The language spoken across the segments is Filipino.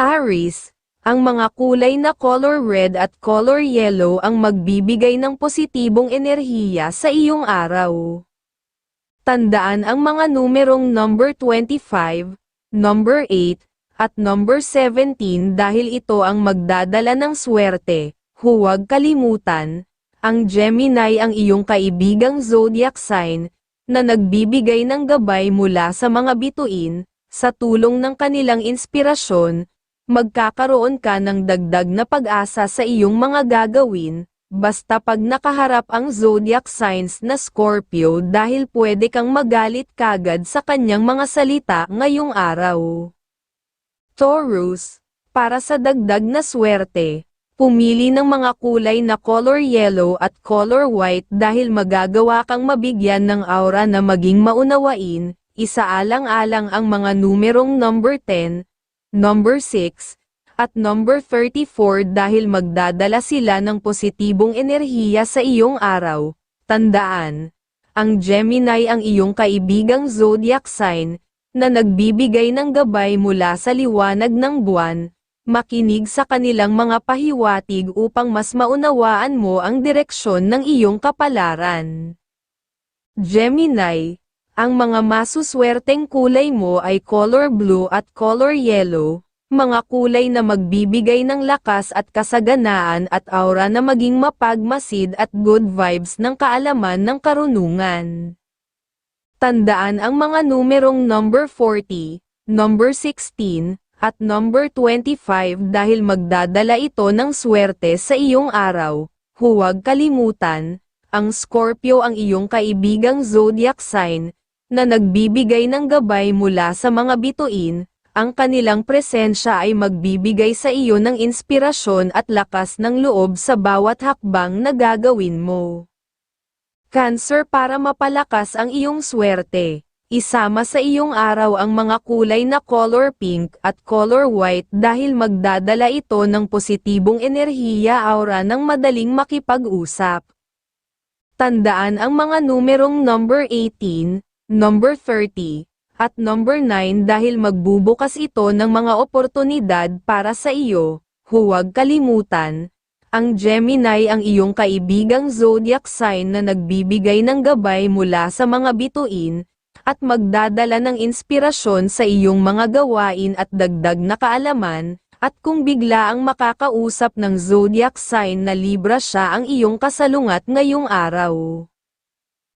Aries, ang mga kulay na color red at color yellow ang magbibigay ng positibong enerhiya sa iyong araw. Tandaan ang mga numerong number 25, number 8, at number 17 dahil ito ang magdadala ng swerte. Huwag kalimutan, ang Gemini ang iyong kaibigang zodiac sign, na nagbibigay ng gabay mula sa mga bituin, sa tulong ng kanilang inspirasyon, magkakaroon ka ng dagdag na pag-asa sa iyong mga gagawin, basta pag nakaharap ang zodiac signs na Scorpio dahil pwede kang magalit kagad sa kanyang mga salita ngayong araw. Taurus, para sa dagdag na swerte, pumili ng mga kulay na color yellow at color white dahil magagawa kang mabigyan ng aura na maging maunawain, isaalang-alang ang mga numerong number 10, number 6, at number 34 dahil magdadala sila ng positibong enerhiya sa iyong araw. Tandaan, ang Gemini ang iyong kaibigang zodiac sign, na nagbibigay ng gabay mula sa liwanag ng buwan, makinig sa kanilang mga pahiwatig upang mas maunawaan mo ang direksyon ng iyong kapalaran. Gemini, ang mga masuswerteng kulay mo ay color blue at color yellow, mga kulay na magbibigay ng lakas at kasaganaan at aura na maging mapagmasid at good vibes ng kaalaman ng karunungan. Tandaan ang mga numerong number 40, number 16, at number 25 dahil magdadala ito ng swerte sa iyong araw. Huwag kalimutan, ang Scorpio ang iyong kaibigang zodiac sign, na nagbibigay ng gabay mula sa mga bituin, ang kanilang presensya ay magbibigay sa iyo ng inspirasyon at lakas ng loob sa bawat hakbang na gagawin mo. Cancer para mapalakas ang iyong swerte. Isama sa iyong araw ang mga kulay na color pink at color white dahil magdadala ito ng positibong enerhiya aura ng madaling makipag-usap. Tandaan ang mga numerong number 18, number 30, at number 9 dahil magbubukas ito ng mga oportunidad para sa iyo. Huwag kalimutan, ang Gemini ang iyong kaibigang zodiac sign na nagbibigay ng gabay mula sa mga bituin, at magdadala ng inspirasyon sa iyong mga gawain at dagdag na kaalaman, at kung bigla ang makakausap ng zodiac sign na Libra siya ang iyong kasalungat ngayong araw.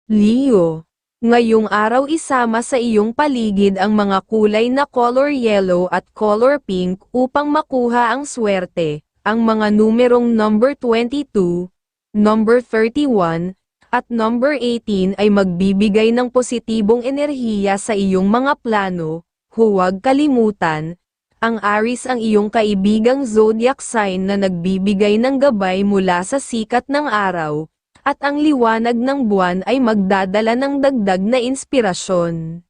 Leo Ngayong araw isama sa iyong paligid ang mga kulay na color yellow at color pink upang makuha ang swerte. Ang mga numerong number 22, number 31, at number 18 ay magbibigay ng positibong enerhiya sa iyong mga plano, huwag kalimutan, ang Aries ang iyong kaibigang zodiac sign na nagbibigay ng gabay mula sa sikat ng araw, at ang liwanag ng buwan ay magdadala ng dagdag na inspirasyon.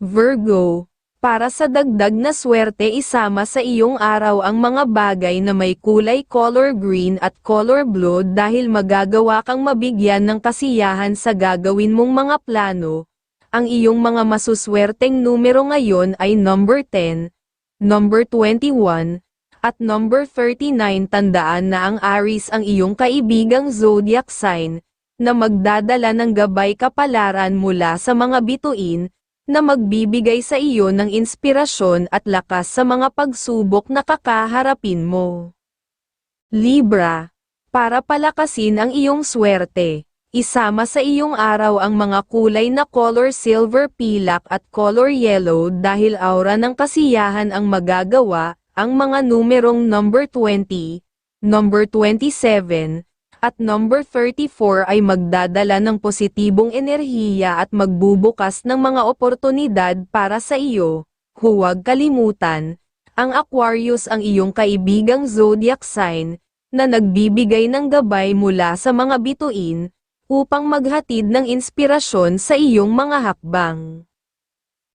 Virgo para sa dagdag na swerte isama sa iyong araw ang mga bagay na may kulay color green at color blue dahil magagawa kang mabigyan ng kasiyahan sa gagawin mong mga plano. Ang iyong mga masuswerteng numero ngayon ay number 10, number 21, at number 39 tandaan na ang Aries ang iyong kaibigang zodiac sign, na magdadala ng gabay kapalaran mula sa mga bituin, na magbibigay sa iyo ng inspirasyon at lakas sa mga pagsubok na kakaharapin mo. Libra, para palakasin ang iyong swerte, isama sa iyong araw ang mga kulay na color silver pilak at color yellow dahil aura ng kasiyahan ang magagawa, ang mga numerong number 20, number 27, at number 34 ay magdadala ng positibong enerhiya at magbubukas ng mga oportunidad para sa iyo. Huwag kalimutan, ang Aquarius ang iyong kaibigang zodiac sign, na nagbibigay ng gabay mula sa mga bituin, upang maghatid ng inspirasyon sa iyong mga hakbang.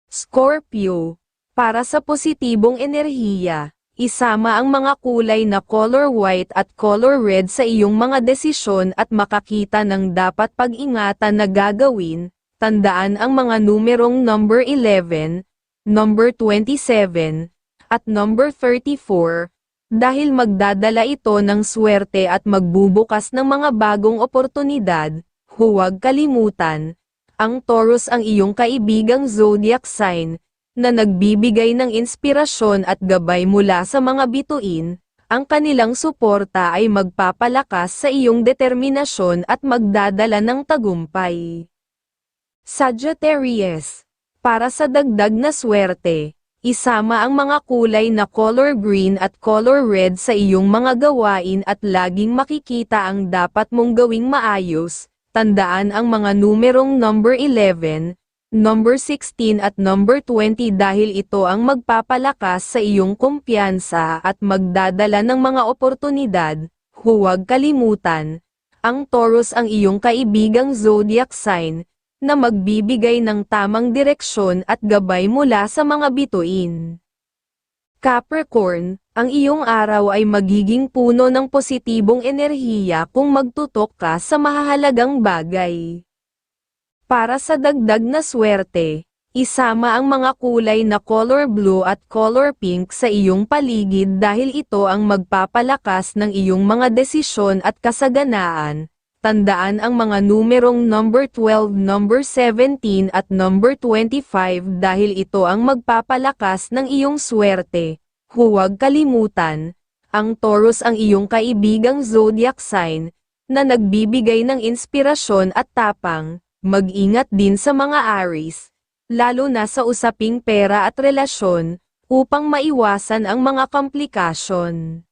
Scorpio, para sa positibong enerhiya, Isama ang mga kulay na color white at color red sa iyong mga desisyon at makakita ng dapat pag-ingatan na gagawin, tandaan ang mga numerong number 11, number 27, at number 34, dahil magdadala ito ng swerte at magbubukas ng mga bagong oportunidad, huwag kalimutan, ang Taurus ang iyong kaibigang zodiac sign, na nagbibigay ng inspirasyon at gabay mula sa mga bituin, ang kanilang suporta ay magpapalakas sa iyong determinasyon at magdadala ng tagumpay. Sagittarius, para sa dagdag na swerte, isama ang mga kulay na color green at color red sa iyong mga gawain at laging makikita ang dapat mong gawing maayos, tandaan ang mga numerong number 11, number 16 at number 20 dahil ito ang magpapalakas sa iyong kumpiyansa at magdadala ng mga oportunidad, huwag kalimutan, ang Taurus ang iyong kaibigang zodiac sign, na magbibigay ng tamang direksyon at gabay mula sa mga bituin. Capricorn, ang iyong araw ay magiging puno ng positibong enerhiya kung magtutok ka sa mahahalagang bagay. Para sa dagdag na swerte, isama ang mga kulay na color blue at color pink sa iyong paligid dahil ito ang magpapalakas ng iyong mga desisyon at kasaganaan. Tandaan ang mga numerong number 12, number 17 at number 25 dahil ito ang magpapalakas ng iyong swerte. Huwag kalimutan, ang Taurus ang iyong kaibigang zodiac sign, na nagbibigay ng inspirasyon at tapang, mag-ingat din sa mga Aries, lalo na sa usaping pera at relasyon, upang maiwasan ang mga komplikasyon.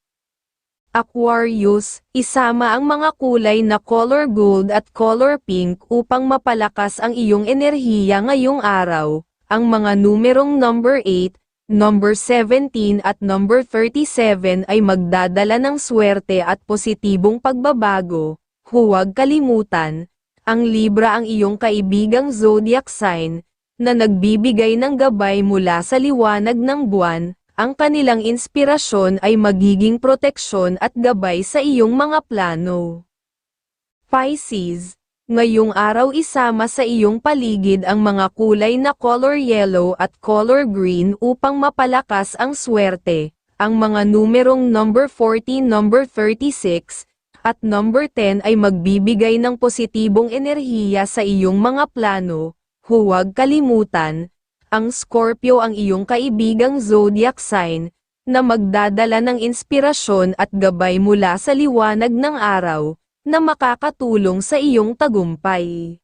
Aquarius, isama ang mga kulay na color gold at color pink upang mapalakas ang iyong enerhiya ngayong araw. Ang mga numerong number 8, number 17 at number 37 ay magdadala ng swerte at positibong pagbabago. Huwag kalimutan, ang Libra ang iyong kaibigang zodiac sign, na nagbibigay ng gabay mula sa liwanag ng buwan, ang kanilang inspirasyon ay magiging proteksyon at gabay sa iyong mga plano. Pisces, ngayong araw isama sa iyong paligid ang mga kulay na color yellow at color green upang mapalakas ang swerte. Ang mga numerong number 40, number 36, at number 10 ay magbibigay ng positibong enerhiya sa iyong mga plano. Huwag kalimutan, ang Scorpio ang iyong kaibigang zodiac sign, na magdadala ng inspirasyon at gabay mula sa liwanag ng araw, na makakatulong sa iyong tagumpay.